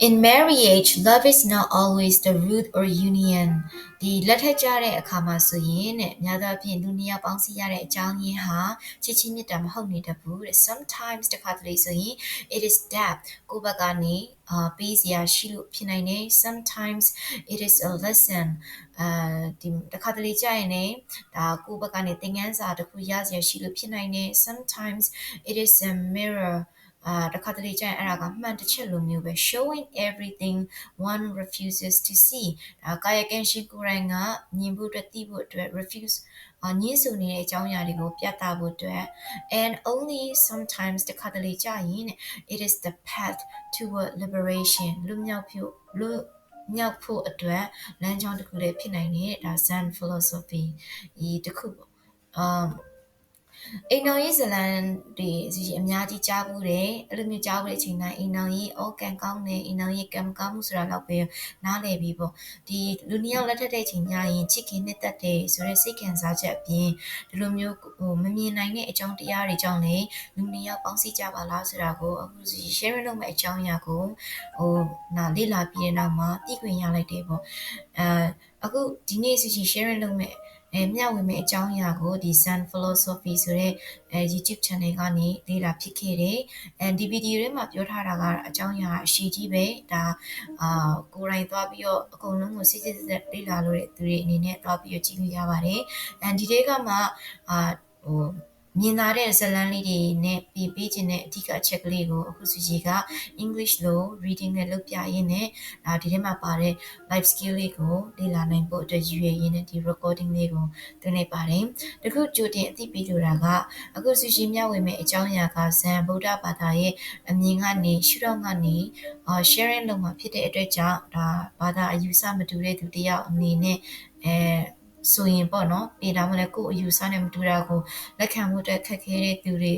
In marriage, love is not always the root or union. ဒီလက်ထက်ကြတဲ့အခါမှာဆိုရင်တဲ့များသောအားဖြင့်လူနှစ်ယောက်ပေါင်းစည်းရတဲ့အကြောင်းရင်းဟာချစ်ချင်းမြတ်တာမဟုတ်နေတတ်ဘူးတဲ့ Sometimes တခါတလေဆိုရင် it is that ကိုယ့်ဘက်ကနေအာပေးစရာရှိလို့ဖြစ်နိုင်တယ် Sometimes it is a lesson အာဒီတခါတလေကြာရင်လည်းဒါကိုယ့်ဘက်ကနေသင်ခန်းစာတစ်ခုရစရာရှိလို့ဖြစ်နိုင်တယ် Sometimes it is a mirror အာတခါတလေကျရင်အဲ့ဒါကမှန်တစ်ချက်လိုမျိုးပဲ showing everything one refuses to see ဒါကာယကံရှိကိုယ်တိုင်ကမြင်ဖို့အတွက်သိဖို့အတွက် refuse အညင်းဆိုနေတဲ့အကြောင်းအရာတွေကိုပြသဖို့အတွက် and only sometimes တခါတလေကြာရင် it is the path toward liberation လူမြောက်ဖို့လူမြောက်ဖို့အတွက်လမ်းကြောင်းတစ်ခုလည်းဖြစ်နိုင်တယ်ဒါ Zen philosophy ဒီတစ်ခုပေါ့ um အိမ်တော်ရေးဇလံတွေအများကြီးကြားဘူးတယ်အဲ့လိုမျိုးကြားဘူးတဲ့အချိန်တိုင်းအိမ်တော်ရေးအော်ကန်ကောင်းတယ်အိမ်တော်ရေးကံကောင်းမှုဆိုတာတော့ပဲနားလည်ပြီပေါ့ဒီလူနှစ်ယောက်လက်ထက်တဲ့အချိန်ညရင်ချစ်ခင်နှစ်သက်တယ်ဆိုတဲ့စိတ်ခံစားချက်အပြင်ဒီလိုမျိုးဟိုမမြင်နိုင်တဲ့အကြောင်းတရားတွေကြောင့်လေလူနှစ်ယောက်ပေါင်းစည်းကြပါလားဆိုတာကိုအခုစီ share လုပ်မယ့်အကြောင်းအရာကိုဟိုနာလေ့လာပြီးတဲ့နောက်မှာသိခွင့်ရလိုက်တယ်ပေါ့အဲအခုဒီနေ့စီ share လုပ်မယ့် အဲမျှဝေမယ့်အကြောင်းအရာကိုဒီ Sun Philosophy ဆိုတဲ့အဲ YouTube channel ကနေလေ့လာဖြစ်ခဲ့တယ်။အဲဒီဗီဒီယိုထဲမှာပြောထားတာကအကြောင်းအရာအရှိကြီးပဲ။ဒါအာကိုယ်တိုင်သွားပြီးတော့အကုန်လုံးကိုစစ်စစ်စစ်လေ့လာလို့တဲ့သူတွေအနေနဲ့သွားပြီးတော့ကြည့်လို့ရပါတယ်။အဲဒီတဲကမှအာဟို မြင်လာတဲ့ဇာတ်လမ်းလေးတွေနဲ့ပြီးပေးခြင်းတဲ့အဓိကအချက်ကလေးကိုအခုစုကြီးက English လို reading နဲ့လုပ်ပြရင်းနဲ့ဒါဒီထဲမှာပါတဲ့ life skill လေးကိုလေ့လာနိုင်ဖို့အတွက်ရည်ရွယ်ရင်းနဲ့ဒီ recording လေးကိုသွင်းလိုက်ပါတယ်။တခုကြိုတင်အသိပေးလိုတာကအခုစုရှိမျှဝေမယ့်အကြောင်းအရာကဇန်ဗုဒ္ဓဘာသာရဲ့အမြင်ကနေရှုထောင့်ကနေ sharing လုပ်မှာဖြစ်တဲ့အတွက်ကြောင့်ဒါဘာသာအယူဆမတူတဲ့သူတယောက်အနေနဲ့အဲ ဆိုရင်ပေါ့နော်ပြည်တော်မလဲကို့အယူဆနဲ့မတူတာကိုလက်ခံမှုအတွက်ခက်ခဲတဲ့သူတွေ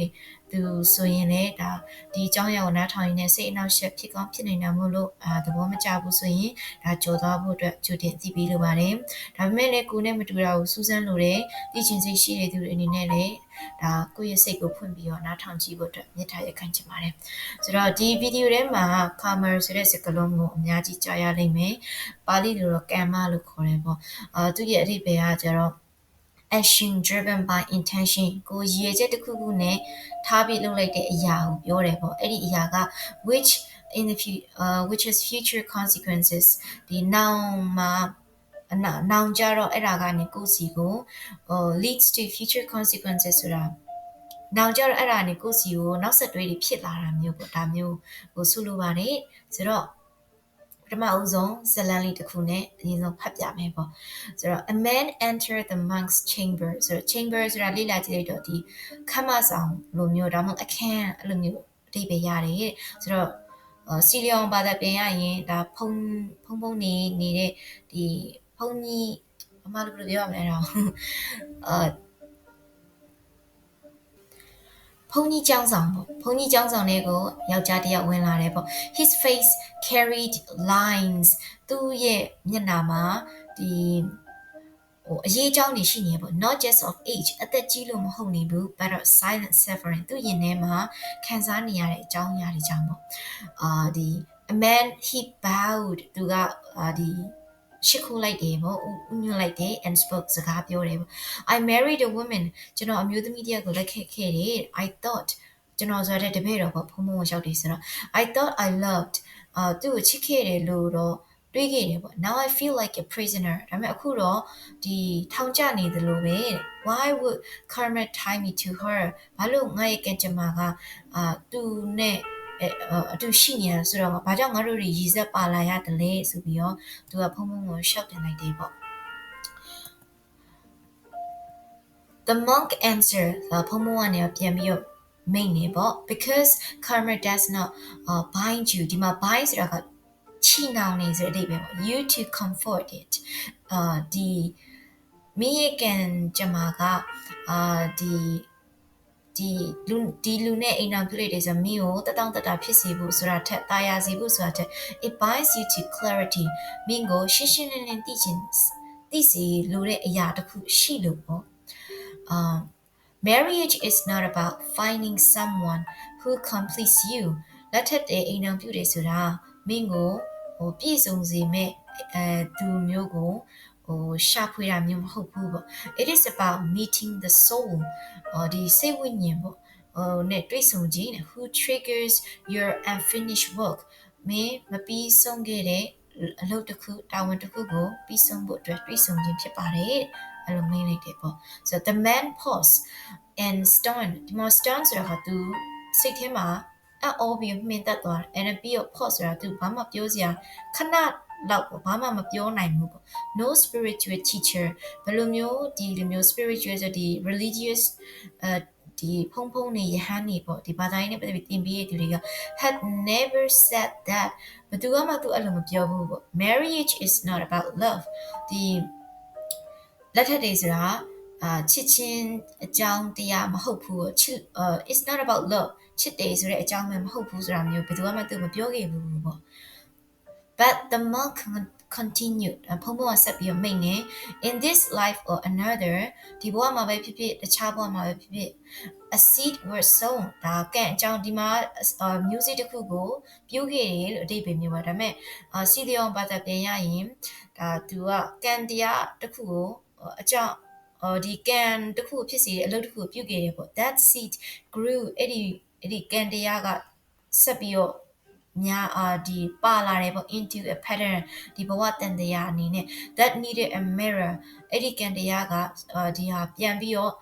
သူဆိုရင်လည်းဒါဒီအကြောင်းအရာကိုနားထောင်ရင်းနဲ့စိတ်အနှောက်အယှက်ဖြစ်ကောင်းဖြစ်နေတာမို့လို့အာသဘောမကျဘူးဆိုရင်ဒါကြော်သွားဖို့အတွက်ကြိုတင်သိပေးလိုပါတယ်ဒါပေမဲ့လည်းကိုယ်နဲ့မတူတာကိုစူးစမ်းလို့တဲ့သိချင်းစိတ်ရှိတဲ့သူတွေအနေနဲ့လည်း ဒါကိုယ့်ရဲ့စိတ်ကိုဖွင့်ပြီးတော့နားထောင်ကြည့်ဖို့အတွက်မြတ်ထားရခံချင်ပါတယ်ဆိုတော့ဒီဗီဒီယိုထဲမှာ karma ဆိုတဲ့စကားလုံးကိုအများကြီးကြားရလိမ့်မယ်ပါဠိလိုတော့ကမ္မလို့ခေါ်တယ်ပေါ့အာသူရဲ့အဓိပ္ပာယ်ကကျတော့ action driven by intention ကိုရည်ရွယ်ချက်တစ်ခုခုနဲ့ထားပြီးလုပ်လိုက်တဲ့အရာကိုပြောတယ်ပေါ့အဲ့ဒီအရာက which in the uh which is future consequences ဒီ noun မှာ အနာနောင်ကြတော့အဲ့ဒါကနေကိုယ်စီကိုဟို leads to future consequences ဆိုတာနောက်ကြတော့အဲ့ဒါကနေကိုယ်စီကိုနောက်ဆက်တွဲတွေဖြစ်လာတာမျိုးပေါ့ဒါမျိုးဟိုဆိုလိုပါတယ်ဆိုတော့ပထမအဆုံးဇလန်လေးတစ်ခုနဲ့အရင်ဆုံးဖတ်ပြမယ်ပေါ့ဆိုတော့ a man entered the monk's chamber ဆိုတော့ chamber ဆိုတာလေ့လာကြည့်လိုက်တော့ဒီခမ်းမဆောင်လိုမျိုးဒါမှမဟုတ်အခန်းအဲ့လိုမျိုးအဓိပ္ပာယ်ရတယ်ဆိုတော့စီလီယွန်ဘာသာပြန်ရရင်ဒါဖုံဖုံဖုံနေနေတဲ့ဒီ ဘုန်းကြီးအမလို့ဘယ်လိုပြောရမလဲတော့အာဘုန်းကြီးကျောင်းဆောင်ပေါ့ဘုန်းကြီးကျောင်းဆောင်လေးကိုယောက်ျားတစ်ယောက်ဝင်လာတယ်ပေါ့ his face carried lines သူ့ရဲ့မျက်နှာမှာဒီဟိုအရေးအကြောင်းတွေရှိနေပေါ့ not just of age အသက်ကြီးလို့မဟုတ်နေဘူး but of silent suffering သူ့ရင်ထဲမှာခံစားနေရတဲ့အကြောင်းအရာတွေကြောင့်ပေါ့အာဒီ a man he bowed သူကအာဒီ ရှစ်ခုလိုက်တယ်ပေါ့ဥညွှတ်လိုက်တယ် and spoke စကားပြောတယ်ပေါ့ I married a woman ကျွန်တော်အမျိုးသမီးတယောက်ကိုလက်ခဲ့ခဲ့တယ် I thought ကျွန်တော်ဆိုတဲ့တပည့်တော်ပေါ့ဖုံဖုံကိုလျှောက်တယ်ဆိုတော့ I thought I loved အာသူ့ကိုချစ်ခဲ့တယ်လို့တော့တွေးခဲ့တယ်ပေါ့ now i feel like a prisoner ဒါပေမဲ့အခုတော့ဒီထောင်ကျနေသလိုပဲ why would karma tie me to her ဘာလို့ငါရဲ့ကံကြမ္မာကအာသူနဲ့ အတူရှိနေရဆိုတော့ဘာကြောင့်ငါတို့တွေရည်စက်ပါလာရတယ်လဲဆိုပြီးတော့သူကဖုံဖုံကိုရှောက်တင်လိုက်တယ်ပေါ့ The monk answer ဖုံဖုံကနေပြန်ပြီးတော့မိတ်နေပေါ့ because karma does not uh, bind you ဒီမှာ bind ဆိုတာကချီနှောင်နေဆိုတဲ့အဓိပ္ပာယ်ပေါ့ you to comfort it အာဒီမိရဲ့ကံကြမှာကအာဒီ ဒီလူဒီလူနဲ့အိမ်အောင်ပြုလိုက်တယ်ဆိုမင်းကိုတတောင့်တတာဖြစ်စေဖို့ဆိုတာထက်တာယာစေဖို့ဆိုတာထက် it binds you to clarity မင်းကိုရှင်းရှင်းလင်းလင်းသိချင်သိစေလိုတဲ့အရာတစ်ခုရှိလို့ပေါ့အာ marriage is not about finding someone who completes you လက်ထက်တဲ့အိမ်အောင်ပြုတယ်ဆိုတာမင်းကိုဟိုပြည့်စုံစေမဲ့အဲသူမျိုးကို ဟိုရှာဖွေတာမျိုးမဟုတ်ဘူးပေါ့ it is about meeting the soul ဟိုဒီစိတ်ဝိညာဉ်ပေါ့ဟိုနဲ့တွေ့ဆုံခြင်း who triggers your unfinished work မင်းမပြီးဆုံးခဲ့တဲ့အလုပ်တစ်ခုတာဝန်တစ်ခုကိုပြီးဆုံးဖို့အတွက်တွေ့ဆုံခြင်းဖြစ်ပါတယ်အဲ့လိုမင်းလိုက်တယ်ပေါ့ so the man pause and stone ဒီမှာ stone ဆိုတာကသူစိတ်ထဲမှာအော်ပြီးမှင်သက်သွားတယ် and ပြီးတော့ pause ဆိုတာသူဘာမှပြောစရာခဏ လောက်ဘာမှမပြောနိုင်ဘူးပေါ့ no spiritual teacher ဘယ်လိုမျိုးဒီလိုမျိုး spiritual ဆိုဒီ religious အဲဒီဖုံဖုံနေယဟန်နေပေါ့ဒီဘာသာရေးနဲ့ပတ်သက်ပြီးသင်ပေးရတဲ့သူတွေက had never said that ဘယ်သူမှသူအဲ့လိုမပြောဘူးပေါ့ marriage is not about love ဒီလက်ထက်တွေဆိုတာအာချစ်ချင်းအကြောင်းတရားမဟုတ်ဘူးချစ် it's not about love ချစ်တယ်ဆိုတဲ့အကြောင်းပဲမဟုတ်ဘူးဆိုတာမျိုးဘယ်သူမှသူမပြောခဲ့ဘူးပေါ့ but the monk continued ဖုံဖုံကဆက်ပြီးမိတ်နေ in this life or another ဒီဘဝမှာပဲဖြစ်ဖြစ်တခြားဘဝမှာပဲဖြစ်ဖြစ် a seed was sown ဒါကဲအကြောင်းဒီမှာ music တခုကိုပြိုးခဲ့တယ်လို့အဓိပ္ပာယ်မျိုးပါဒါပေမဲ့စီလီယွန်ဘာသာပြန်ရရင်ဒါသူကကန်တရားတခုကိုအကြောင်းအော်ဒီကန်တခုဖြစ်စီတဲ့အလုပ်တခုပြုတ်ခဲ့တယ်ပေါ့ that seed grew အဲ့ဒီအဲ့ဒီကန်တရားကဆက်ပြီးတော့ များအာဒီပါလာတယ်ပေါ့ into a pattern ဒီဘဝတန်တရားအနေနဲ့ that needed a mirror အဲ့ဒီကန်တရားကဒီဟာပြန်ပြီးတော့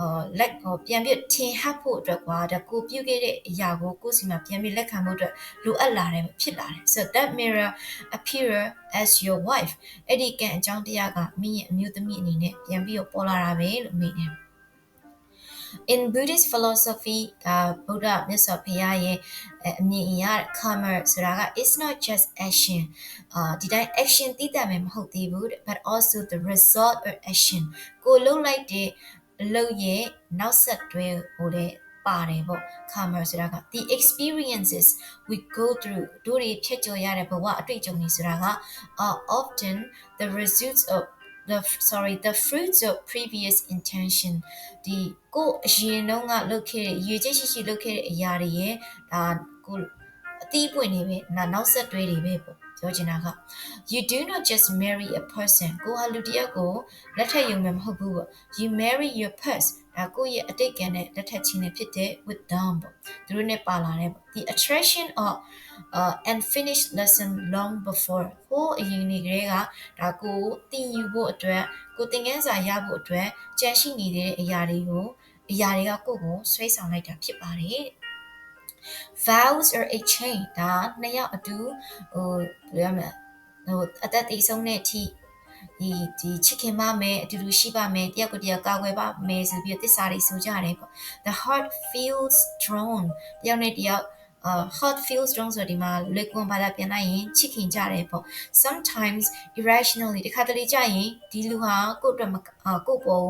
အာလက်ဟောပြန်ပြီးထင်ဟပ်ဖို့အတွက်ကွာဒါကိုပြုတ်ခဲ့တဲ့အရာကိုကိုယ်စီမှာပြန်ပြီးလက်ခံဖို့အတွက်လိုအပ်လာတယ်ဖြစ်လာတယ် so that mirror appear as your wife အဲ့ဒီကံအကြောင်းတရားကမိရဲ့အမျိုးသမီးအနေနဲ့ပြန်ပြီးတော့ပေါ်လာတာပဲလို့မိတယ် in buddhist philosophy ဒါဗုဒ္ဓမြတ်စွာဘုရားရဲ့အမြင်အရ karma ဆိုတာက it's not just action အာဒီတိုင်း action တိတတ်မယ်မဟုတ်သေးဘူး but also the result of action ကိုလုပ်လိုက်တဲ့အလုပ်ရဲ့နောက်ဆက်တွဲကိုလည်းပါတယ်ပေါ့ karma ဆိုတာက the experiences we go through တို့တွေဖြတ်ကျော်ရတဲ့ဘဝအတွေ့အကြုံတွေဆိုတာက are often the results of the sorry the fruits of previous intention ဒီကိုအရင်တုန်းကလုပ်ခဲ့တဲ့ရည်ချက်ရှိရှိလုပ်ခဲ့တဲ့အရာတွေရဲ့ဒါကိုအသီးပွင့်နေပဲနောက်ဆက်တွဲတွေပဲပေါ့ ပြောချင်တာက you do not just marry a person ကိုဟာလူတစ်ယောက်ကိုလက်ထပ်ရုံနဲ့မဟုတ်ဘူးပေါ့ you marry your past ဒါကိုယ့်ရဲ့အတိတ်ကံနဲ့လက်ထပ်ခြင်းနဲ့ဖြစ်တဲ့ with them ပေါ့သူတို့နဲ့ပါလာတဲ့ပေါ့ the attraction of uh unfinished lesson long before ဟိုအရင်နေကလေးကဒါကိုတင်ယူဖို့အတွက်ကိုသင်ခန်းစာရဖို့အတွက်ကြံရှိနေတဲ့အရာတွေကိုအရာတွေကကိုယ့်ကိုဆွဲဆောင်လိုက်တာဖြစ်ပါတယ် vows or a chain ဒါနှစ်ယောက်အတူဟိုဘယ်ရမလဲဟိုအသက်တည်ဆုံးတဲ့အထိဒီဒီချစ်ခင်ပါမယ်အတူတူရှိပါမယ်တယောက်ကိုတယောက်ကာကွယ်ပါမယ်ဆိုပြီးတစ္ဆာတွေဆိုကြတယ်ပေါ့ the heart feels drawn တယောက်နဲ့တယောက် uh hot feels strong ဆိုဒီမှာလက်ကွန်ဘာသာပြန်လိုက်ရင်ချစ်ခင်ကြတယ်ပေါ့ sometimes irrationally တခါတလေကြာရင်ဒီလူဟာကိုယ့်အတွက်ကိုယ့်ပေါ်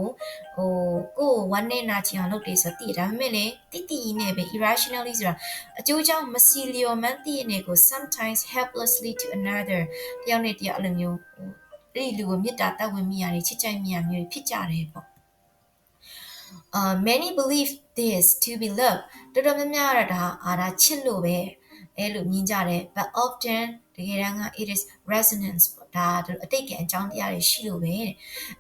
ဟိုကိုယ်ဝမ်းနဲ့နာချင်အောင်လုပ်တယ်ဆိုတည်ဒါပေမဲ့လည်းတိတိနဲ့ပဲ irrationally ဆိုတာအကျိုးကြောင့်မစီလျော်မှန်းတည်နေကို sometimes helplessly to another တယောက်နဲ့တယောက်အဲ့လိုမျိုးအဲ့ဒီလူကိုမေတ္တာတတ်ဝင်မိရတယ်ချစ်ကြိုက်မိရမျိုးဖြစ်ကြတယ်ပေါ့ uh many believe this to be love တော်တော်များများရတာအာဒါချစ်လို့ပဲအဲ့လိုမြင်ကြတယ် but often တကယ်တမ်းက it is resonance ပေါ့ဒါအတိတ်ကအကြောင်းတရားတွေရှိလို့ပဲ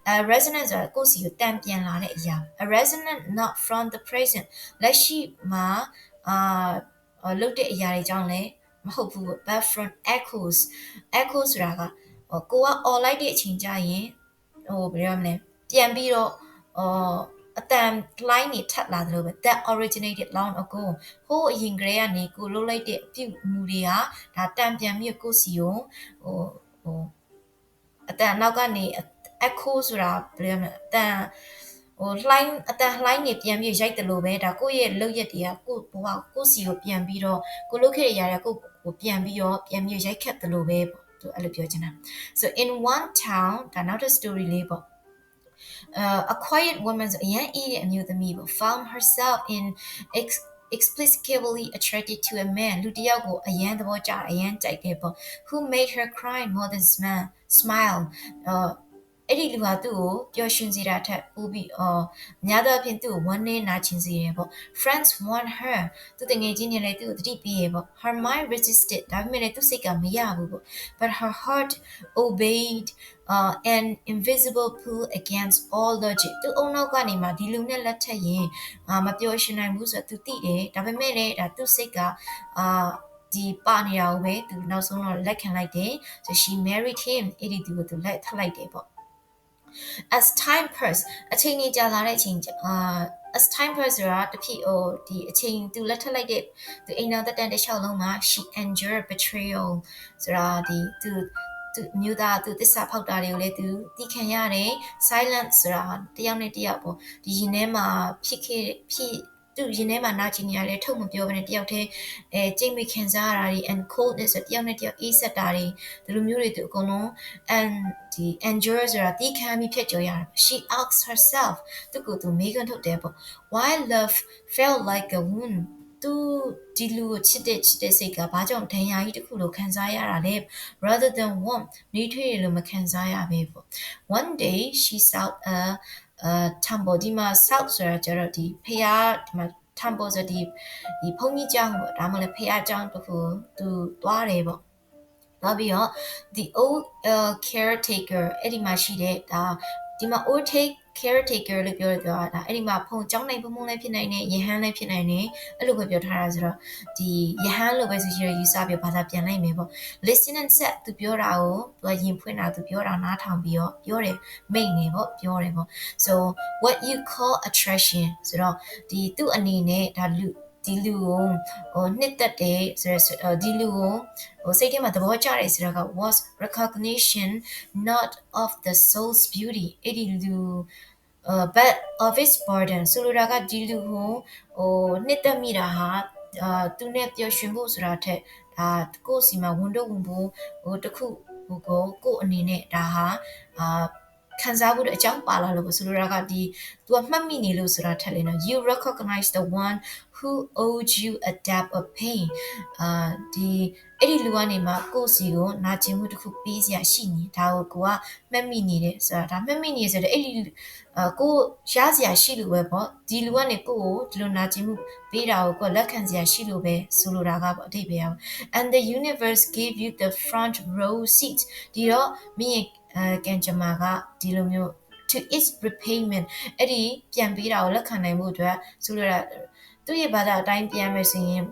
အဲ resonance ဆိုတာကိုယ်စီကိုတန်ပြန်လာတဲ့အရာ a resonance not from the present လက်ရှိမှာအာလုပ်တဲ့အရာတွေကြောင့်လည်းမဟုတ်ဘူး but from echoes echoes ဆိုတာကကိုက all လိုက်တဲ့အချိန်ကျရင်ဟိုဘယ်လိုရမလဲပြန်ပြီးတော့အော် အတန် line နေထပ်လာသလိုပဲ that originated long ago ဟိုအရင်ကလေးကနေကိုလှုပ်လိုက်တဲ့အပြုအမူတွေဟာဒါတန်ပြန်ပြီးကိုစီကိုဟိုဟိုအတန်နောက်ကနေ echo ဆိုတာဘယ်လိုလဲအတန်ဟို line အတန် line နေပြန်ပြီးရိုက်တယ်လို့ပဲဒါကိုယ့်ရဲ့လုပ်ရက်တွေကကိုဘဝကိုစီကိုပြန်ပြီးတော့ကိုလုပ်ခဲ့ရတဲ့ကိုကိုပြန်ပြီးတော့ပြန်ပြီးရိုက်ခတ်တယ်လို့ပဲပေါ့သူအဲ့လိုပြောချင်တာ so in one town ဒါနောက်တဲ့ story လေးပေါ့ uh, a quiet woman ဆိုအရန်အေးတဲ့အမျိုးသမီးပေါ့ found herself in ex explicably attracted to a man လူတစ်ယောက်ကိုအရန်သဘောကျအရန်ကြိုက်တယ်ပေါ့ who made her cry more than smile smile uh အဲ့ဒီလူဟာသူ့ကိုပျော်ရွှင်စေတာထက်ပိုပြီးအော်များသောအားဖြင့်သူ့ကိုဝမ်းနည်းနာကျင်စေတယ်ပေါ့ friends want her သူတငယ်ချင်းတွေလည်းသူ့ကိုတတိပေးရပေါ့ her mind resisted ဒါပေမဲ့လည်းသူ့စိတ်ကမရဘူးပေါ့ but her heart obeyed uh an invisible pull against all logic သူအုံနောက်ကနေမှဒီလူနဲ့လက်ထက်ရင်အာမပျော်ရွှင်နိုင်ဘူးဆိုတော့သူသိတယ်ဒါပေမဲ့လည်းဒါသူ့စိတ်ကအာဒီပါနေတာကိုပဲသူနောက်ဆုံးတော့လက်ခံလိုက်တယ် so she married him အဲ့ဒီသူကိုသူလက်ထပ်လိုက်တယ်ပေါ့ as time pass အချိန်ကြီးကြာလာတဲ့အချိန်အာ as time pass ဆိုတာတဖြစ်ဟိုဒီအချိန်သူလက်ထပ်လိုက်တဲ့သူအိမ်တော်တက်တန်တစ်လျှောက်လုံးမှာ she endured betrayal ဆိုတာဒီသူ သူမျိုးသားသူတစ္ဆာဖောက်တာတွေကိုလည်းသူသိခံရတယ် silent ဆိုတာတယောက်နဲ့တယောက်ပေါ့ဒီရင်ထဲမှာဖြစ်ခဲ့ဖြစ်သူရင်ထဲမှာနာကျင်နေရလဲထုတ်မပြောဘဲနဲ့တယောက်တည်းအဲကြိတ်မိခံစားရတာတွေ and coldness ဆိုတယောက်နဲ့တယောက်အေးဆက်တာတွေဒီလိုမျိုးတွေသူအကုန်လုံး and ဒီ endure ဆိုတာတီးခံပြီးဖြစ်ကြရတာ she asks herself သူကသူမေးခွန်းထုတ်တယ်ပေါ့ why love felt like a wound သူဒီလူကိုချစ်တဲ့ချစ်တဲ့စိတ်ကဘာကြောင့်ဒဏ်ရာကြီးတစ်ခုလိုခံစားရတာလဲ rather than warm နေထွေးရလို့မခံစားရပဲပေါ့ one day she saw a uh temple ဒီမှာ south ဆိုတာကျတော့ဒီဖျားဒီမှာ temple ဆိုဒီဒီဘုန်းကြီးကျောင်းပေါ့ဒါမှလည်းဖျားကျောင်းတစ်ခုသူသွားတယ်ပေါ့နောက်ပြီးတော့ the old uh, caretaker အဲ့ဒီမှာရှိတဲ့ဒါဒီမှာ old take caretaker လို့ပြောရပြောတာအဲ့ဒီမှာဖုန်ကျောင်းနိုင်ဖုံဖုံလည်းဖြစ်နိုင်တယ်ယဟန်လည်းဖြစ်နိုင်တယ်အဲ့လိုပဲပြောထားတာဆိုတော့ဒီယဟန်လို့ပဲဆိုရှိရယူဆပြီးဘာသာပြန်လိုက်မယ်ပေါ့ listen and set သူပြောတာကိုသူကယင်ဖွင့်တာသူပြောတာနားထောင်ပြီးတော့ပြောတယ်မိတ်နေပေါ့ပြောတယ်ပေါ့ so what you call attraction ဆိုတော့ဒီသူ့အနေနဲ့ဒါလူ ဒီလူကိုဟိုနှစ်သက်တယ်ဆိုတော့ဒီလူကိုဟိုစိတ်ထဲမှာသဘောကျတယ်ဆိုတာက was recognition not of the soul's beauty အဲ့ဒီလူ uh but of its burden ဆိုလိုတာကဒီလူကိုဟိုနှစ်သက်မိတာဟာအာသူနဲ့ပျော်ရွှင်ဖို့ဆိုတာထက်ဒါကိုယ့်စီမှာဝန်တော့ဝန်ဖို့ဟိုတခုဟိုကိုကိုယ့်အနေနဲ့ဒါဟာအာခံစားဖို့အကြောင်းပါလာလို့ဆိုလိုတာကဒီ तू ကမှတ်မိနေလို့ဆိုတာထက်လေနော် you recognize the one who owed you a debt of pain အာဒီအဲ့ဒီလူကနေမှကိုယ့်စီကိုနာကျင်မှုတစ်ခုပေးစရာရှိနေဒါကိုကိုကမှတ်မိနေတယ်ဆိုတာဒါမှတ်မိနေဆိုတော့အဲ့ဒီအာကိုရစရာရှိလို့ပဲပေါ့ဒီလူကနေကိုကိုဒီလိုနာကျင်မှုပေးတာကိုကိုလက်ခံစရာရှိလို့ပဲဆိုလိုတာကပေါ့အတိတ်ပဲအောင် and the universe gave you the front row seat ဒီတော့မင်းရဲ့အဲကံကြမ္မာကဒီလိုမျိုး to its repayment အဲ့ဒီပြန်ပေးတာကိုလက်ခံနိုင်မှုအတွက်ဆိုလိုတာ သူ့ရဲ့ဘာသာအတိုင်းပြန်မယ်ဆိုရင်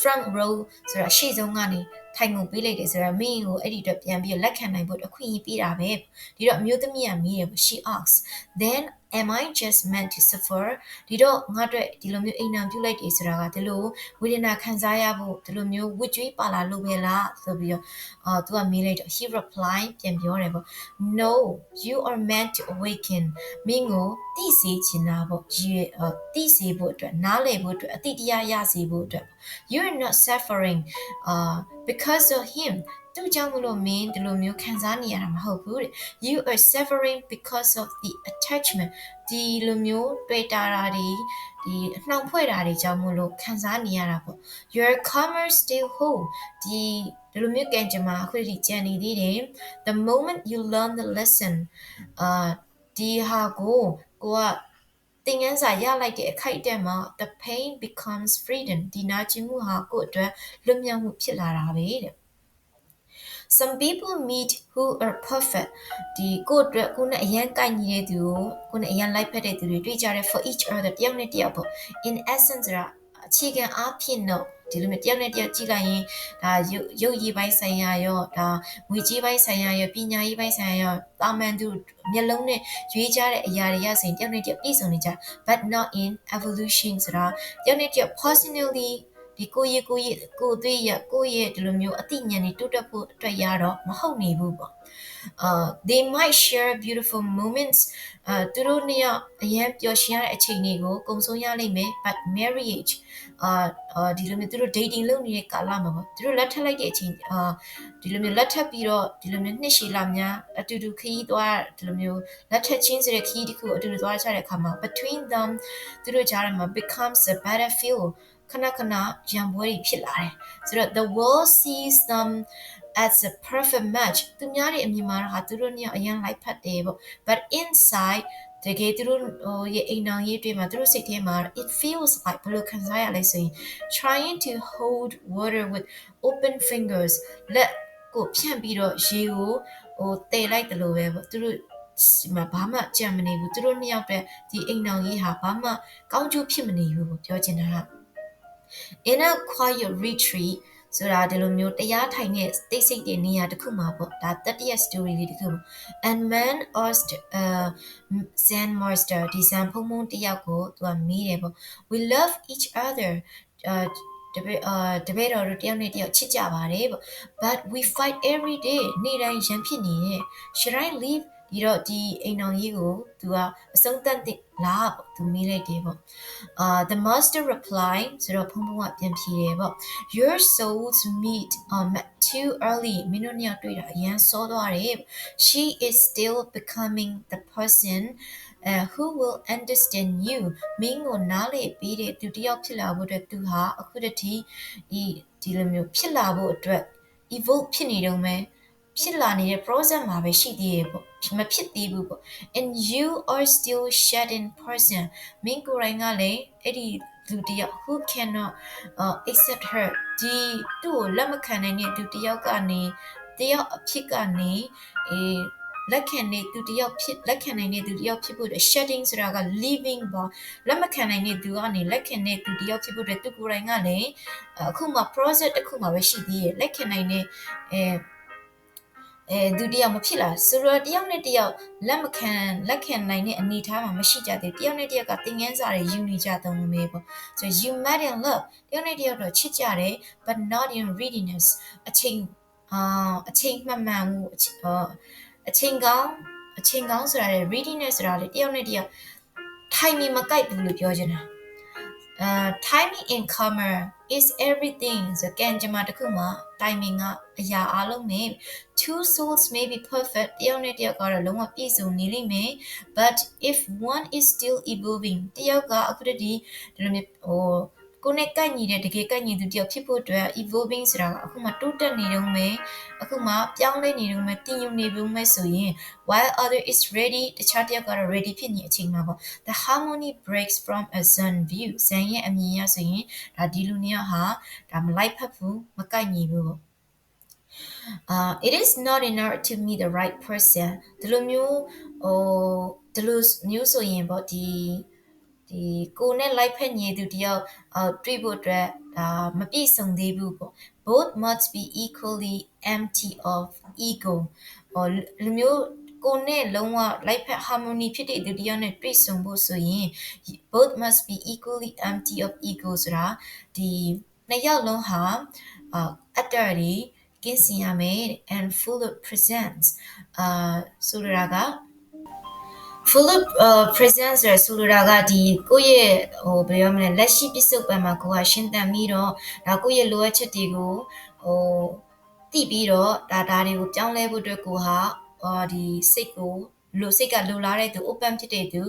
front row ဆိုတာရှေ့ဆုံးကနေထိုင်ကုန်ပေးလိုက်တယ်ဆိုတာမင်းကိုအဲ့ဒီအတွက်ပြန်ပြီးလက်ခံနိုင်ဖို့အခွင့်အရေးပေးတာပဲဒီတော့အမျိုးသမီးကမေးတယ် she asks then am i just meant to suffer ဒီတော့ငါအတွက်ဒီလိုမျိုးအိမ်နာပြုလိုက်တယ်ဆိုတာကဒီလိုဝေဒနာခံစားရဖို့ဒီလိုမျိုးဝစ်ကြွေးပါလာလို့ပဲလားဆိုပြီးတော့အာသူကမေးလိုက်တော့ he reply ပြန်ပြောတယ်ပေါ့ no you are meant to awaken မင်းကိုသိစေချင်တာပေါ့ရေသိစေဖို့အတွက်နားလည်ဖို့အတွက်အတိတရားရစေဖို့အတွက် you are not suffering uh because of him သူကြောင့်မလို့မင်းဒီလိုမျိုးခံစားနေရတာမဟုတ်ဘူးတဲ့ you are suffering because of the attachment ဒီလိုမျိုးတွေ့တာတာတွေဒီအနှောင်ဖွဲ့တာတွေကြောင့်မလို့ခံစားနေရတာပေါ့ your karma still whole ဒီဒီလိုမျိုးကံကြမ္မာအခုထိကြံနေသေးတယ် the moment you learn the lesson အာဒီဟာကိုကိုကသင်ခန်းစာရလိုက်တဲ့အခိုက်အတန့်မှာ the pain becomes freedom ဒီနာကျင်မှုဟာကိုယ့်အတွက်လွတ်မြောက်မှုဖြစ်လာတာပဲတဲ့ some people meet who are perfect ဒီကိုယ့်အတွက်ကိုယ်နဲ့အရန်ကိုက်ညီတဲ့သူကိုကိုယ်နဲ့အရန်လိုက်ဖက်တဲ့သူတွေတွေ့ကြတယ် for each other တယောက်နဲ့တယောက်ပေါ့ in essence ကအခြေခံအားဖြင့်တော့ဒီလိုမျိုးတယောက်နဲ့တယောက်ကြည့်လိုက်ရင်ဒါရုပ်ရည်ပိုင်းဆိုင်ရာရောဒါငွေကြေးပိုင်းဆိုင်ရာရောပညာရေးပိုင်းဆိုင်ရာရောတာမန်သူမျက်လုံးနဲ့ရွေးကြတဲ့အရာတွေရဆိုရင်တယောက်နဲ့တယောက်ပြည့်စုံနေကြ but not in evolution ဆိုတာတယောက်နဲ့တယောက် personally ဒီကိုရကိုရကိုသွေးရကိုရဲ့ဒီလိုမျိုးအသိဉာဏ်တွေတိုးတက်ဖို့အတွက်ရတော့မဟုတ်နေဘူးပေါ့ uh they might share beautiful moments uh သူတို့နှစ်ယောက်အရင်ပျော်ရွှင်ရတဲ့အချိန်တွေကိုကုံဆုံးရလိမ့်မယ် but marriage အာဒီလိုမျိုးသူတို့ dating လုပ်နေတဲ့ကာလမှာပေါ့သူတို့လက်ထပ်လိုက်တဲ့အချိန်အာဒီလိုမျိုးလက်ထပ်ပြီးတော့ဒီလိုမျိုးနှစ်ရှည်လာများအတူတူခရီးသွားဒီလိုမျိုးလက်ထပ်ချင်းဆိုတဲ့ခရီးတစ်ခုအတူတူသွားချတဲ့အခါမှာ between them သူတို့ကြားထဲမှာ becomes a battlefield ခဏခဏရံပွဲတွေဖြစ်လာတယ်ဆိုတော့ the world sees them as a perfect match သူများတွေအမြင်မှာတော့ဟာသူတို့နှစ်ယောက်အရင်လိုက်ဖက်တယ်ပေါ့ but inside တကယ်သူတို့ဟိုရဲ့အိမ်အောင်ရေးတွေမှာသူတို့စိတ်ထဲမှာ it feels like ဘယ်လိုခံစားရလဲဆိုရင် trying to hold water with open fingers လက်ကိုဖြန့်ပြီးတော့ရေကိုဟိုတည်လိုက်တယ်လို့ပဲပေါ့သူတို့ဒီမှာဘာမှကြံမနေဘူးသူတို့နှစ်ယောက်တည်းဒီအိမ်အောင်ရေးဟာဘာမှကောင်းကျိုးဖြစ်မနေဘူးပေါ့ပြောချင်တာက in a quiet retreat ဆိုတာဒီလိုမျိုးတရားထိုင်တဲ့တိတ်ဆိတ်တဲ့နေရာတစ်ခုမှာပေါ့ဒါတတိယ story လေးတစ်ခုပေါ့ and man asked uh zen master ဒီဇန်ဖုံဖုံတယောက်ကိုသူကမေးတယ်ပေါ့ we love each other uh တပည့်အာတပည့်တော်တို့တယောက်နဲ့တယောက်ချစ်ကြပါတယ်ပေါ့ but we fight every day နေ့တိုင်းရန်ဖြစ်နေတယ် should i leave ဒီတော့ဒီအိမ်တော်ကြီးကိုသူကအဆုံးသတ်လားပေါ့သူမေးလိုက်တယ်ပေါ့ uh the master reply ဆိုတော့ဖုံဖုံကပြန်ဖြေတယ်ပေါ့ your souls meet um too early မင်းတို့နှစ်ယောက်တွေ့တာအရန်စောသွားတယ် she is still becoming the person uh, who will understand you မင်းကိုနားလေပြီးတဲ့သူတယောက်ဖြစ်လာဖို့အတွက်သူဟာအခုတည်းဒီဒီလိုမျိုးဖြစ်လာဖို့အတွက် evoke ဖြစ်နေတော့မယ် ဖြစ်လာနေတဲ့ process မှာပဲရှိသေးတယ်ပေါ့မဖြစ်သေးဘူးပေါ့ and you are still shedding person မင်းကိုယ်တိုင်ကလည်းအဲ့ဒီလူတယောက် who cannot uh, accept her ဒီသူ့ကိုလက်မခံနိုင်တဲ့သူတယောက်ကနေတယောက်အဖြစ်ကနေအေးလက်ခံနေသူတယောက်ဖြစ်လက်ခံနိုင်တဲ့သူတယောက်ဖြစ်ဖို့အတွက် shedding ဆိုတာက living ပေါ့လက်မခံနိုင်တဲ့သူကနေလက်ခံတဲ့သူတယောက်ဖြစ်ဖို့အတွက်သူကိုယ်တိုင်ကလည်းအခုမှ process တစ်ခုမှပဲရှိသေးရဲ့လက်ခံနိုင်တဲ့အဲ အဲဒုတိယမဖြစ်လာဆိုတော့တယောက်နဲ့တယောက်လက်မခံလက်ခံနိုင်တဲ့အနေအထားမှာမရှိကြသေးတယောက်နဲ့တယောက်ကသင်ငန်းစာတွေယူနေကြတုံးပဲပေါ့ဆို you met in love တယောက်နဲ့တယောက်တော့ချစ်ကြတယ် but not in readiness အချိန်အာအချိန်မှန်မှန်မှုအချိန်ကောင်းအချိန်ကောင်းဆိုတာလေ readiness ဆိုတာလေတယောက်နဲ့တယောက် timing မကိုက်ဘူးလို့ပြောချင်တာ uh timing in comma is everything ဆိုကံကြမ္မာတစ်ခုမှာ timing ကအရာအလုံးနဲ့ two souls may be perfect တယောက်နဲ့တယောက်ကတော့လုံးဝပြည့်စုံနေလိမ့်မယ် but if one is still evolving တယောက်ကအခုတည်းဒီလိုမျိုးဟို ကိုနဲ့ကိုက်ညီတဲ့တကယ်ကိုက်ညီသူတယောက်ဖြစ်ဖို့အတွက် evolving ဆိုတာကအခုမှတိုးတက်နေတုန်းပဲအခုမှပြောင်းလဲနေတုန်းပဲတည်ယူနေပုံပဲဆိုရင် while other is ready တခြားတယောက်ကတော့ ready ဖြစ်နေအချိန်မှာပေါ့ the harmony breaks from a zen view ဇန်ရဲ့အမြင်ရဆိုရင်ဒါဒီလူနှစ်ယောက်ဟာဒါမလိုက်ဖက်ဘူးမကိုက်ညီဘူးပေါ့ uh it is not enough to meet the right person ဒီလိုမျိုးဟိုဒီလိုမျိုးဆိုရင်ပေါ့ဒီ ဒီကိုနဲ့လိုက်ဖက်ညီသူတယောက်အော်တွေ့ဖို့အတွက်ဒါမပြည့်စုံသေးဘူးပေါ့ both must be equally empty of ego ဟောလူမျိုးကိုနဲ့လုံးဝ life harmony ဖြစ်တဲ့သူတယောက်နဲ့တွေ့ဆုံဖို့ဆိုရင် both must be equally empty of ego ဆိုတာဒီနှစ်ယောက်လုံးဟာအတ္တတွေကင်းစင်ရမယ် and full of presence အာဆိုတာက full of uh, presence ရဆိုလိုတာကဒီကိုယ့်ရဲ့ဟိုဘယ်လိုမလဲလက်ရှိပစ္စုပန်မှာကိုကရှင်းတန်ပြီးတော့ဒါကိုယ့်ရဲ့လိုအပ်ချက်တွေကိုဟိုသိပြီးတော့ဒါဒါတွေကိုပြောင်းလဲဖို့အတွက်ကိုဟာအော်ဒီစိတ်ကိုလိုစိတ်ကလိုလားတဲ့သူ open ဖြစ်တဲ့သူ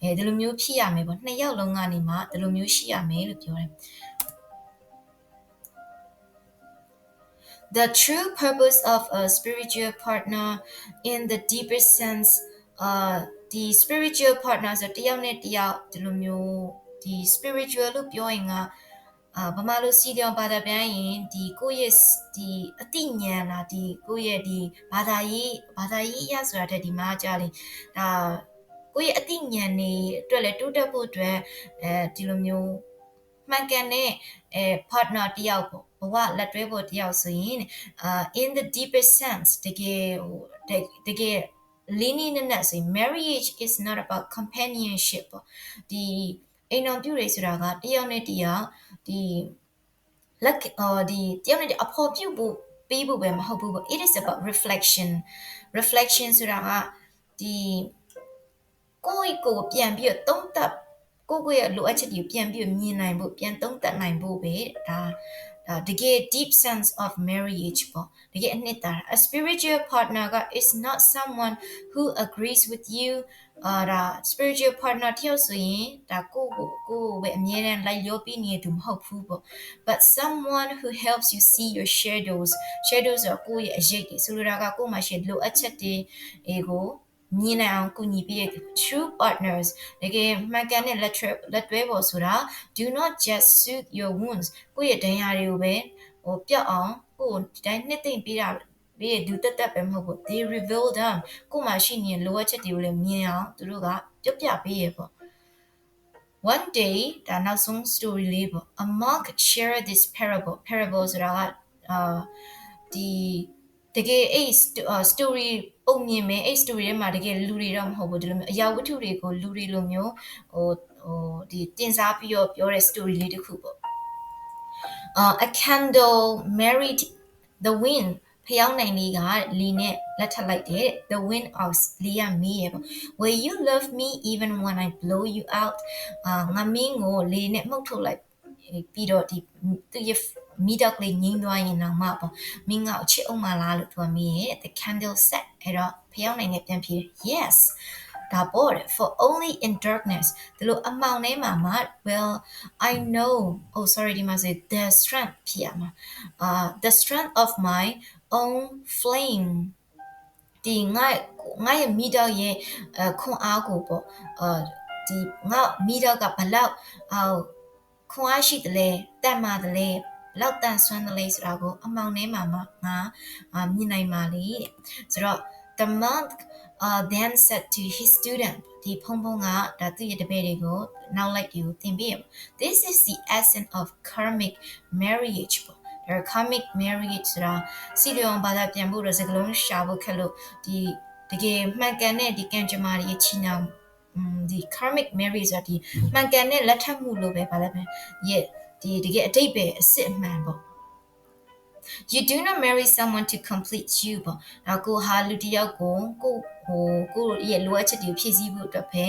အဲဒီလိုမျိုးဖြစ်ရမယ်ပေါ့နှစ်ယောက်လုံးကနေမှဒီလိုမျိုးရှိရမယ်လို့ပြောတယ် The true purpose of a spiritual partner in the deeper sense uh ဒီ spiritual partner ဆိုတယောက်နဲ့တယောက်ဒီလိုမျိုးဒီ spiritual လို့ပြောရင်ကအာဗမာလိုစီလျော်ဘာသာပြန်ရင်ဒီကိုယ့်ရဲ့ဒီအတိညာဏ်လားဒီကိုယ့်ရဲ့ဒီဘာသာရေးဘာသာရေးအရဆိုတာတဲ့ဒီမှာကြာလေဒါကိုယ့်ရဲ့အတိညာဏ်နေအတွက်လည်းတိုးတက်ဖို့အတွက်အဲဒီလိုမျိုးမှန်ကန်တဲ့အဲ partner တယောက်ပေါ့ဘဝလက်တွဲဖို့တယောက်ဆိုရင်အာ in the deepest sense တကယ်ဟိုတကယ် လေးနည်းနဲ့နဲ့ဆိုရင် marriage is not about companionship ပေါ့ဒီအိမ်တော်ပြုတွေဆိုတာကတယောက်နဲ့တယောက်ဒီလက်အော်ဒီတယောက်နဲ့တယောက်အဖို့ပြုဖို့ပေးဖို့ပဲမဟုတ်ဘူးပေါ့ it is about reflection reflection ဆိုတာကဒီကိုယ့်ကိုပြန်ပြီးတော့သုံးသပ်ကိုယ့်ကိုယ့်ရဲ့လိုအပ်ချက်တွေကိုပြန်ပြီးမြင်နိုင်ဖို့ပြန်သုံးသပ်နိုင်ဖို့ပဲဒါ ဒါတကယ် deep sense of marriage ပေါ့တကယ်အနှစ်သာရ a spiritual partner က is not someone who agrees with you အာဒါ spiritual partner တယောက်ဆိုရင်ဒါကိုကိုကိုပဲအမြဲတမ်းလိုက်လျောပြီးနေသူမဟုတ်ဘူးပေါ့ but someone who helps you see your shadows shadows ဆိုကိုရဲ့အရေးတွေဆိုလိုတာကကိုမှရှိလိုအပ်ချက်တွေအေကို မြင်နိုင်အောင်ကူညီပေးတဲ့ true partners တကယ်မှန်ကန်တဲ့လက်ထွဲလက်တွဲပေါ်ဆိုတာ do not just soothe your wounds ကိုယ့်ရဲ့ဒဏ်ရာတွေကိုပဲဟိုပြော့အောင်ကိုယ်ဒီတိုင်းနှစ်သိမ့်ပေးတာဘေးဒူတက်တက်ပဲမဟုတ်ဘူး they reveal them ကိုမှရှိနေလိုအပ်ချက်တွေကိုလည်းမြင်အောင်သူတို့ကပြပြပေးရပေါ့ one day ဒါနောက်ဆုံး story လေးပေါ့ a monk shared this parable parable ဆိုတာကအာဒီတကယ်အဲ့ story ပုံမြင်မယ်အဲ့ story ထဲမှာတကယ်လူတွေတော့မဟုတ်ဘူးဒီလိုမျိုးအရာဝတ္ထုတွေကိုလူတွေလိုမျိုးဟိုဟိုဒီတင်စားပြီးတော့ပြောတဲ့ story လေးတစ်ခုပေါ့ uh, a candle married the wind ဖျောင်းနိုင်လေးကလီနဲ့လက်ထပ်လိုက်တယ် the wind of လီရမီးရဲ့ပေါ့ will you love me even when i blow you out အာငါမင်းကိုလေနဲ့မှုတ်ထုတ်လိုက်ပြီးတော့ဒီသူရဲ့ မိတော့ကလေးငင်းသွားရင်တော့မှပေါ့မင်းကအချစ်အောင်မလားလို့သူကမေးရဲ့ the candle set အဲ့တော့ဖျောင်းနိုင်နဲ့ပြန်ဖြေ yes ဒါပေါ့တယ် for only in darkness ဒီလိုအမှောင်ထဲမှာမှ well i know oh sorry ဒီမှာဆို the strength ဖြစ်ရမှာအာ the strength of my own flame ဒီငါငါရဲ့မိတော့ရဲ့ခွန်အားကိုပေါ့အာဒီငါမိတော့ကဘလောက်အော်ခွန်အားရှိတယ်လဲတတ်မှတယ်လဲဘ လောက်တန်ဆွမ်းတယ်လဲဆိုတာကိုအမောင်ထဲမှာမှငါမြင်နိုင်ပါလေတဲ့ဆိုတော့ the monk uh then said to his student ဒီဖုံဖုံကဒါသူ့ရဲ့တပည့်တွေကိုနောက်လိုက်တွေကိုသင်ပေးရ This is the essence of karmic marriage ပေါ့ the karmic marriage ဆိုတာစီလျောင်ဘာသာပြန်ဖို့တော့စကလုံးရှာဖို့ခက်လို့ဒီတကယ်မှန်ကန်တဲ့ဒီကံကြမ္မာတွေချီနှောင်ဒီ karmic marriage ဆိုတာဒီမှန်ကန်တဲ့လက်ထပ်မှုလို့ပဲဗာလဲပဲရဲ့ ဒီတကယ်အတိတ်ပဲအစ်စ်အမှန်ပေါ့ you do not marry someone to complete you ပေါ့ဒါကိုဟာလူတစ်ယောက်ကိုကိုဟိုကိုရဲ့လိုအပ်ချက်တွေဖြည့်ဆည်းဖို့အတွက်ပဲ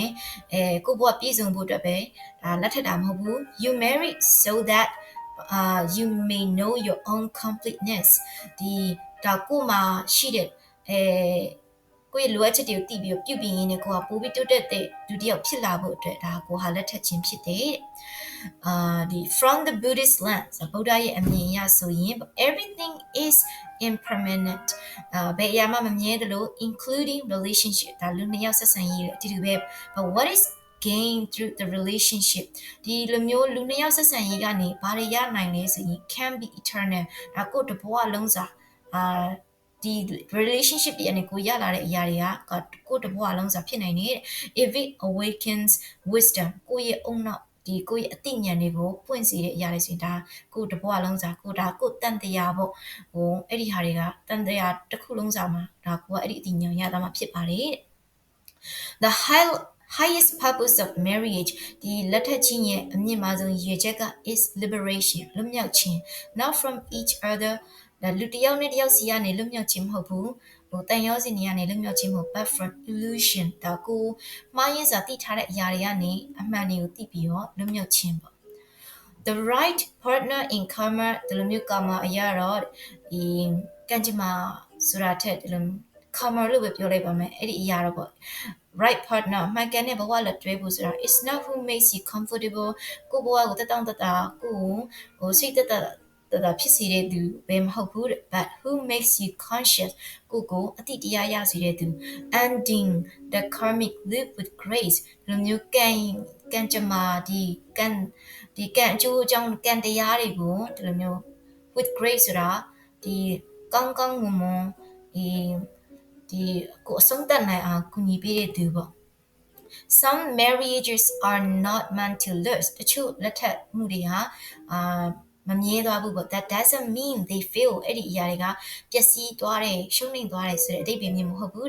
အဲကိုဘဝပြည့်စုံဖို့အတွက်ပဲဒါလက်ထပ်တာမဟုတ်ဘူး you marry so that uh you may know your own completeness ဒီဒါကိုမှရှိတဲ့အဲ ကိုယ့်ရဲ့လိုအပ်ချက်တွေကိုသိပြီးပြုပြင်ရင်းနဲ့ကိုကပိုးပြီးတိုးတက်တဲ့လူတစ်ယောက်ဖြစ်လာဖို့အတွက်ဒါကိုဟာလက်ထပ်ခြင်းဖြစ်တဲ့အာဒီ from the buddhist lens ဗုဒ္ဓရဲ့အမြင်အရဆိုရင် everything is impermanent အာဘယ်အရာမှမမြဲသလို including relationship ဒါလူနှစ်ယောက်ဆက်ဆံရေးအတူတူပဲ but what is gain through the relationship ဒီလိုမျိုးလူနှစ်ယောက်ဆက်ဆံရေးကနေဘာတွေရနိုင်လဲဆိုရင် can be eternal ဒါကိုတဘဝလုံးစာအာ ဒီ relationship တွေအနေကိုရလာတဲ့အရာတွေကကိုယ့်တဘဝလုံးစာဖြစ်နိုင်တယ် if it awakens wisdom ကိုယ့်ရဲ့အုံနောက်ဒီကိုယ့်ရဲ့အသိဉာဏ်တွေကိုပွင့်စေတဲ့အရာတွေဆိုရင်ဒါကိုတဘွားလုံးစာကိုဒါကိုတန်တရားပေါ့ဟိုအဲ့ဒီဟာတွေကတန်တရားတစ်ခုလုံးစာမှာဒါကိုကအဲ့ဒီအသိဉာဏ်ရတာမှဖြစ်ပါတယ် the high highest purpose of marriage ဒီလက်ထက်ချင်းရဲ့အမြင့်မားဆုံးရည်ရွယ်ချက်က is liberation လွတ်မြောက်ခြင်း not from each other ဒါလူတစ်ယောက်နဲ့တစ်ယောက်စီကနေလွတ်မြောက်ခြင်းမဟုတ်ဘူးဟိုတန်ရောစင်တွေကနေလွတ်မြောက်ခြင်းမဟုတ် but from illusion ဒါကိုမှားယွင်းစွာသိထားတဲ့အရာတွေကနေအမှန်တွေကိုသိပြီးတော့လွတ်မြောက်ခြင်းပေါ့ the right partner in karma ဒီလိုမျိုးကာမအရာတော့ဒီကံကြမ္မာဆိုတာထက်ဒီလို karma လို့ပဲပြောလိုက်ပါမယ်အဲ့ဒီအရာတော့ပေါ့ right partner မှန်ကန်တဲ့ဘဝလက်တွဲဖို့ဆိုတာ it's not who makes you comfortable ကိုဘဝကိုတက်တောင့်တတာကိုဟိုစိတ်တက်တာ တတာဖြစ်စေတဲ့သူပဲမဟုတ်ဘူး but who makes you conscious ကိုကိုအတိတရားရစေတဲ့သူ ending the karmic loop with grace လူမျိုးကံကံကြမ္မာဒီကံဒီကံအကျိုးအကြောင်းကံတရားတွေကိုဒီလိုမျိုး with grace ဆိုတာဒီကောင်းကောင်းမွန်မွန်ဒီဒီကိုအဆုံးသတ်နိုင်အောင်ကူညီပေးတဲ့သူပေါ့ some marriages are not meant to last တချို့လက်ထပ်မှုတွေဟာအာ မမြဲသွားဘူးပေါ့ that doesn't mean they fail အဲ့ဒီအရာတွေကပျက်စီးသွားတယ်ရှုံးနိမ့်သွားတယ်ဆိုတဲ့အဓိပ္ပာယ်မျိုးမဟုတ်ဘူး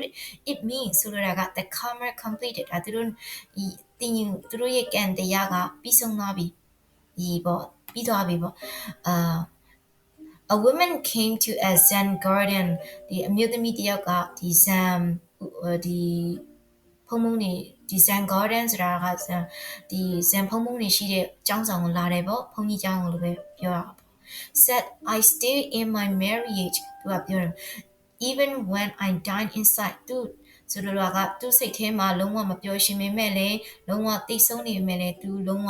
it means ဆိုလိုတာက the karma completed ဒါသူတို့ဒီတင်ယူသူတို့ရဲ့ကံတရားကပြီးဆုံးသွားပြီဒီပေါ့ပြီးသွားပြီပေါ့အာ a woman came to a zen garden ဒီအမျိုးသမီးတယောက်ကဒီ zen ဒီဖုံဖုံနေ ဒီ zen garden ဆိုတာကဒီ zen ဖုံဖုံနေရှိတဲ့ကျောင်းဆောင်ကိုလာတယ်ပေါ့ဘုန်းကြီးကျောင်းကိုလည်းပဲပြောရပါ said I stay in my marriage သူကပြောတယ် even when I dine inside သူဆိုလိုတာကသူ့စိတ်ထဲမှာလုံးဝမပျော်ရွှင်ပေမဲ့လည်းလုံးဝတိတ်ဆုံးနေပေမဲ့လည်းသူလုံးဝ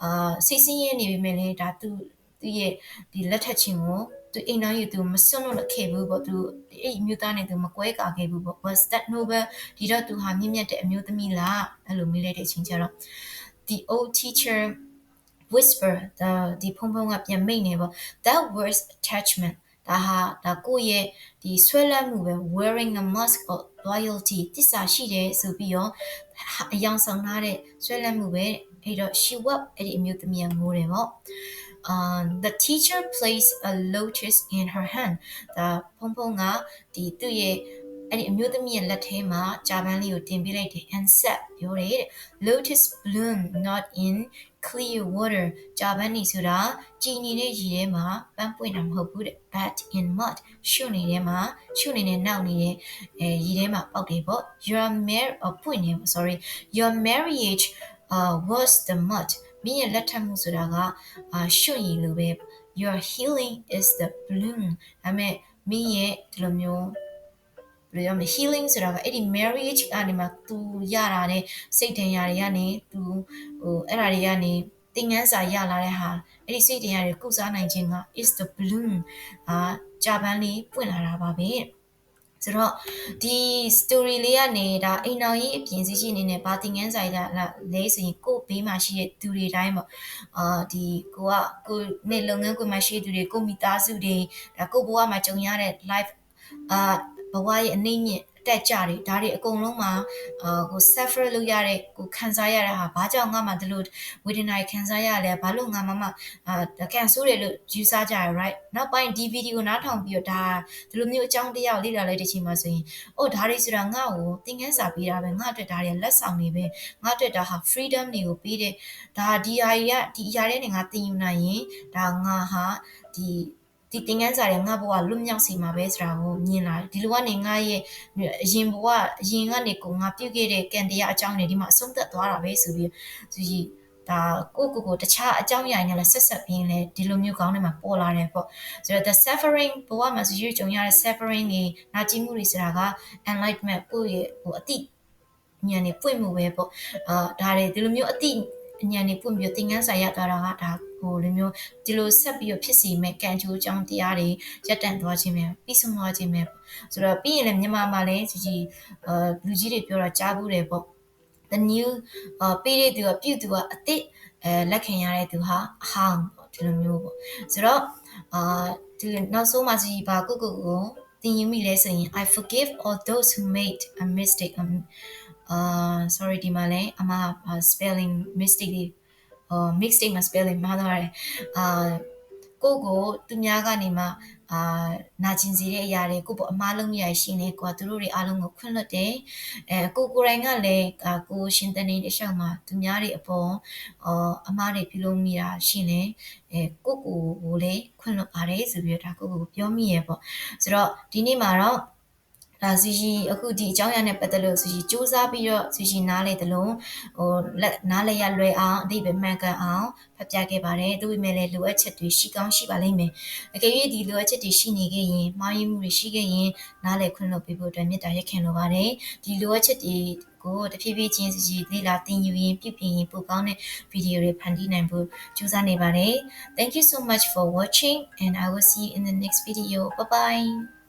အာစိတ်ဆင်းရဲနေပေမဲ့လည်းဒါသူသူ့ရဲ့ဒီလက်ထက်ချင်းကို သူအိမ်တော်ယူသူမစွန့်လို့ခဲ့ဘူးပေါ့သူအဲ့အမျိုးသားနဲ့သူမကွဲကာခဲ့ဘူးပေါ့ was that noble ဒီတော့သူဟာမြင့်မြတ်တဲ့အမျိုးသမီးလားအဲ့လိုမေးလိုက်တဲ့အချိန်ကျတော့ the old teacher whisper ဒါဒီဖုံဖုံကပြန်မိတ်နေပေါ့ that was attachment ဒါဟာဒါကိုယ့်ရဲ့ဒီဆွဲလန်းမှုပဲ wearing a mask of loyalty တစ္ဆာရှိတယ်ဆိုပြီးတော့အယောင်ဆောင်ထားတဲ့ဆွဲလန်းမှုပဲအဲ့တော့ she wept အဲ့ဒီအမျိုးသမီးကငိုတယ်ပေါ့ um the teacher placed a lotus in her hand ဒါဖုံဖုံကဒီသူ့ရဲ့အဲ့ဒီအမျိုးသမီးရဲ့လက်ထဲမှာဂျာပန်လေးကိုတင်ပေးလိုက်တယ် and said ပြောတယ်တဲ့ lotus bloom not in clear water ဂျာပန်နေဆိုတာကြည်နေတဲ့ရေထဲမှာပန်းပွင့်တာမဟုတ်ဘူးတဲ့ but in mud ရှုနေတဲ့မှာရှုနေတဲ့နောက်နေတဲ့အဲရေထဲမှာပေါက်တယ်ပေါ့ your mar ပွင့်နေ sorry your marriage uh was the mud မင်းရဲ့လက်ထပ်မှုဆိုတာကအာရှုရည်လိုပဲ your healing is the bloom ဒါပေမဲ့မင်းရဲ့ဒီလိုမျိုးဘယ်လိုရမလဲ healing ဆိုတာကအဲ့ဒီ marriage ကနေမှ तू ရတာတဲ့စိတ်တန်ရာတွေကနေ तू ဟိုအဲ့ဒါတွေကနေသင်ငန်းစာရလာတဲ့ဟာအဲ့ဒီစိတ်တရားတွေကုစားနိုင်ခြင်းက is the bloom အာဂျာပန်လေးပွင့်လာတာပါပဲ ဆိုတော့ဒီ story လေးကနေဒါအိမ်တော်ကြီးအပြင်စီရှိအနေနဲ့ဘာသင်ငန်းစာရလဲဆိုရင်ကို့ဘေးမှာရှိတဲ့သူတွေတိုင်းပေါ့အာဒီကိုကကိုနေလုပ်ငန်းကိုမှရှိတဲ့သူတွေကိုမိသားစုတွေဒါကိုဘဝမှာကြုံရတဲ့ life အာဘဝရဲ့အနေညစ် တက်ကြတွေဒါတွေအကုန်လုံးမှာအာကို suffer လုပ်ရတဲ့ကိုခံစားရတဲ့ဟာဘာကြောင့်ငါမှဒီလိုဝေဒနာခံစားရလဲဘာလို့ငါမှမအာကန်ဆိုးတယ်လို့ယူဆကြရ right နောက်ပိုင်းဒီဗီဒီယိုနားထောင်ပြီးတော့ဒါဒီလိုမျိုးအကြောင်းတရားကိုလေ့လာလိုက်တဲ့ချိန်မှာဆိုရင်အိုးဒါတွေဆိုတာငါ့ကိုသင်ခန်းစာပေးတာပဲငါအတွက်ဒါတွေလက်ဆောင်တွေပဲငါအတွက်ဒါဟာ freedom တွေကိုပေးတဲ့ဒါဒီအရာကြီးကဒီအရာတွေနဲ့ငါသင်ယူနိုင်ရင်ဒါငါဟာဒီ ဒီသင်ခန်းစာတွေငါဘဝလွတ်မြောက်စေမှာပဲဆိုတာကိုမြင်လာတယ်ဒီလိုကနေငါရဲ့အရင်ဘဝအရင်ကနေကိုငါပြုတ်ခဲ့တဲ့ကံတရားအကြောင်းတွေဒီမှာအဆုံးသက်သွားတာပဲဆိုပြီးဆိုကြီးဒါကိုကိုကိုတခြားအကြောင်းအရာတွေနဲ့ဆက်ဆက်ပြီးလဲဒီလိုမျိုးကောင်းတဲ့မှာပေါ်လာတယ်ပေါ့ဆိုတော့ the suffering ဘဝမှာဆိုရွကြုံရတဲ့ suffering တွေနာကျင်မှုတွေဆိုတာက enlightenment ကိုယ့်ရဲ့ဟိုအတိဉာဏ်နဲ့ပွင့်မှုပဲပေါ့အာဒါတွေဒီလိုမျိုးအတိဉာဏ်နဲ့ပွင့်ပြီးသင်ခန်းစာရသွားတာကဒါ ဟိုလိုမျိုးဒီလိုဆက်ပြီးဖြစ်စီမဲ့ကံကြိုးအကြောင်းတရားတွေရက်တန့်သွားခြင်းပဲပြီးဆုံးသွားခြင်းပဲဆိုတော့ပြီးရင်လည်းမြန်မာမှာလည်းကြီးကြီးအာလူကြီးတွေပြောတာကြားဘူးတယ်ပေါ့ the new အာပေးတဲ့သူကပြုသူကအစ်စ်အဲလက်ခံရတဲ့သူဟာအဟောင်းပေါ့ဒီလိုမျိုးပေါ့ဆိုတော့အာဒီနောက်ဆုံးမှကြီးပါကိုကိုကိုသင်ယူမိလဲဆိုရင် I forgive all those who made a mistake um uh sorry ဒီမှာလည်းအမ spelling mistake တွေဟို mixtape မှာ spelling မှားသွားတယ်အာကိုကိုသူများကနေမှအာနာကျင်စေတဲ့အရာတွေကိုပေါ့အမားလုံးရရှိနေကွာသူတို့တွေအားလုံးကိုခွင့်လွှတ်တယ်အဲကိုကိုရိုင်းကလည်းကိုရှင်တနေတခြားမှာသူများတွေအပေါ်အော်အမားတွေပြုလုပ်မိတာရှိနေအဲကိုကိုကိုလည်းခွင့်လွှတ်ပါတယ်ဆိုပြီးတော့ဒါကိုကိုပြောမိရပေါ့ဆိုတော့ဒီနေ့မှာတော့ ဒါဆူရှီအခုဒီအကြောင်းအရာနဲ့ပတ်သက်လို့ဆူရှီစူးစမ်းပြီးတော့ဆူရှီနားလေတလုံးဟိုလက်နားလေရလွယ်အောင်အတိတ်ပဲမှန်ကန်အောင်ဖတ်ပြခဲ့ပါတယ်သူ့ပေမဲ့လည်းလိုအပ်ချက်တွေရှိကောင်းရှိပါလိမ့်မယ်အကယ်၍ဒီလိုအပ်ချက်တွေရှိနေခဲ့ရင်မှားယွင်းမှုတွေရှိခဲ့ရင်နားလေခွင့်လို့ပြဖို့အတွက်မေတ္တာရက်ခံလိုပါတယ်ဒီလိုအပ်ချက်တွေကိုတဖြည်းဖြည်းချင်းစီလေ့လာသင်ယူရင်ပြုပြင်ရင်ပိုကောင်းတဲ့ဗီဒီယိုတွေဖန်တီးနိုင်ဖို့ကြိုးစားနေပါတယ် Thank you so much for watching and I will see you in the next video bye bye